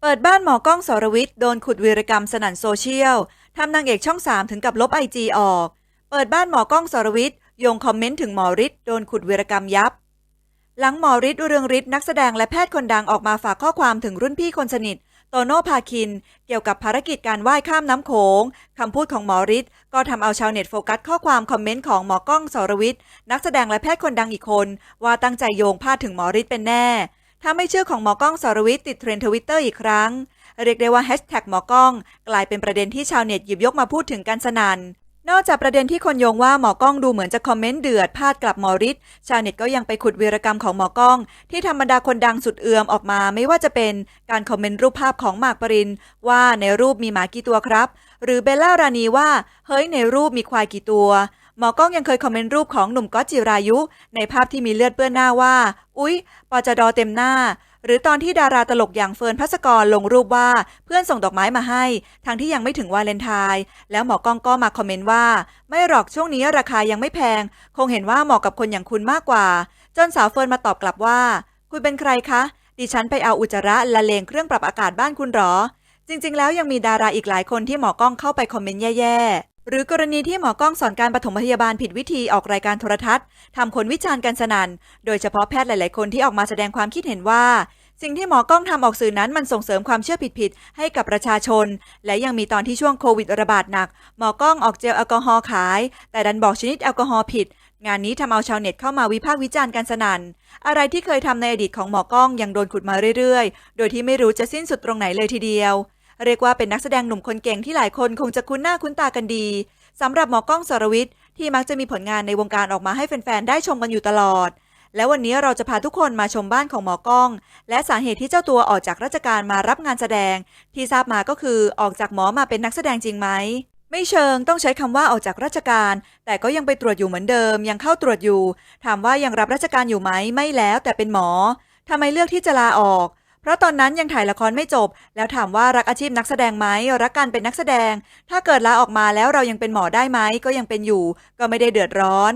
เปิดบ้านหมอกล้องสรวิทย์โดนขุดวีรกรรมสนั่นโซเชียลทำนางเอกช่องสามถึงกับลบไอจีออก เปิดบ้านหมอกล้องสรวิทย์โยงคอมเมนต์ถึงหมอฤทธิ์โดนขุดวีรกรรมยับ หลังหมอฤทธิ์เรืองฤทธิ์นักแสดงและแพทย์คนดังออกมาฝากข้อความถึงรุ่นพี่คนสนิท โตโน่พาคิน เกี่ยวกับภารกิจการว่ายข้ามน้ำโขงคำพูดของหมอฤทธิ์ก็ทำเอาชาวเน็ตโฟกัสข้อความคอมเมนต์ของหมอกล้องสรวิทย์นักแสดงและแพทย์คนดังอีกคน ว่าตั้งใจโยงพาดถึงหมอฤทธิ์เป็นแน่ ถ้าไม่เชื่อของหมอกล้องสรวิทย์ติดเทรนด์ทวิตเตอร์อีกครั้ง เรียกได้ว่าแฮชแท็กหมอกล้อง กลายเป็นประเด็นที่ชาวเน็ตหยิบยกมาพูดถึงกันสนัน่นนอกจากประเด็นที่คนโยงว่าหมอกล้องดูเหมือนจะคอมเมนต์เดือดพาดกลับหมอฤทธิ์ชาวเน็ตก็ยังไปขุดวีรกรรมของหมอกล้อง ที่ทำบรรดาคนดังสุดเอือมออกมา ไม่ว่าจะเป็นการคอมเมนต์รูปภาพของหมากปริน ว่าในรูปมีหมากี่ตัวครับ หรือเบลล่ารานีว่า เฮ้ยในรูปมีควายกี่ตัว หมอก้องยังเคยคอมเมนต์รูปของหนุ่มก๊อตจิรายุ ในภาพที่มีเลือดเปื้อนหน้าว่า อุ๊ย ปอจดอเต็มหน้า หรือตอนที่ดาราตลกอย่างเฟิร์นพัสกรลงรูปว่าเพื่อนส่งดอกไม้มาให้ ทั้งที่ยังไม่ถึงวาเลนไทน์แล้วหมอก้องก็มาคอมเมนต์ว่า ไม่หรอกช่วงนี้ราคายังไม่แพง คงเห็นว่าเหมาะกับคนอย่างคุณมากกว่า จนสาวเฟิร์นมาตอบกลับว่า คุณเป็นใครคะ ดิฉันไปเอาอุจจาระละเลงเครื่องปรับอากาศบ้านคุณหรอ จริง ๆ แล้วยังมีดาราอีกหลายคนที่หมอก้องเข้าไปคอมเมนต์แย่ๆ หรือกรณีที่หมอกล้องสอนการปฐมพยาบาลผิดวิธีออกรายการโทรทัศน์ทำคนวิจารณ์กันสนัน่น โดยเฉพาะแพทย์หลาย ๆ คนที่ออกมาแสดงความคิดเห็นว่า สิ่งที่หมอกล้องทำออกสื่อนั้นมันส่งเสริมความเชื่อผิด ๆ ให้กับประชาชน และยังมีตอนที่ช่วงโควิดระบาดหนัก หมอกล้องออกเจลแอลกอฮอล์ขาย แต่ดันบอกชนิดแอลกอฮอล์ผิด งานนี้ทำเอาชาวเน็ตเข้ามาวิพากษ์วิจารณ์กันสนั่น อะไรที่เคยทำในอดีตของหมอกล้องยังโดนขุดมาเรื่อย ๆ โดยที่ไม่รู้จะสิ้นสุดตรงไหนเลยทีเดียว เรียกว่าเป็นนักแสดงหนุ่มคนเก่งที่หลายคนคงจะคุ้นหน้าคุ้นตากันดีสำหรับหมอกล้องสรวิทย์ที่มักจะมีผลงานในวงการออกมาให้แฟนๆ ได้ชมกันอยู่ตลอด และวันนี้เราจะพาทุกคนมาชมบ้านของหมอกล้อง และสาเหตุที่เจ้าตัวออกจากราชการมารับงานแสดง ที่ทราบมาก็คือออกจากหมอมาเป็นนักแสดงจริงไหมไม่เชิงต้องใช้คำว่าออกจากราชการ แต่ก็ยังไปตรวจอยู่เหมือนเดิม ยังเข้าตรวจอยู่ ถามว่ายังรับราชการอยู่ไหมไม่แล้วแต่เป็นหมอทำไมเลือกที่จะลาออก เพราะตอนนั้นยังถ่ายละครไม่จบ แล้วถามว่ารักอาชีพนักแสดงไหมรักการเป็นนักแสดง ถ้าเกิดลาออกมาแล้วเรายังเป็นหมอได้ไหมก็ยังเป็นอยู่ ก็ไม่ได้เดือดร้อน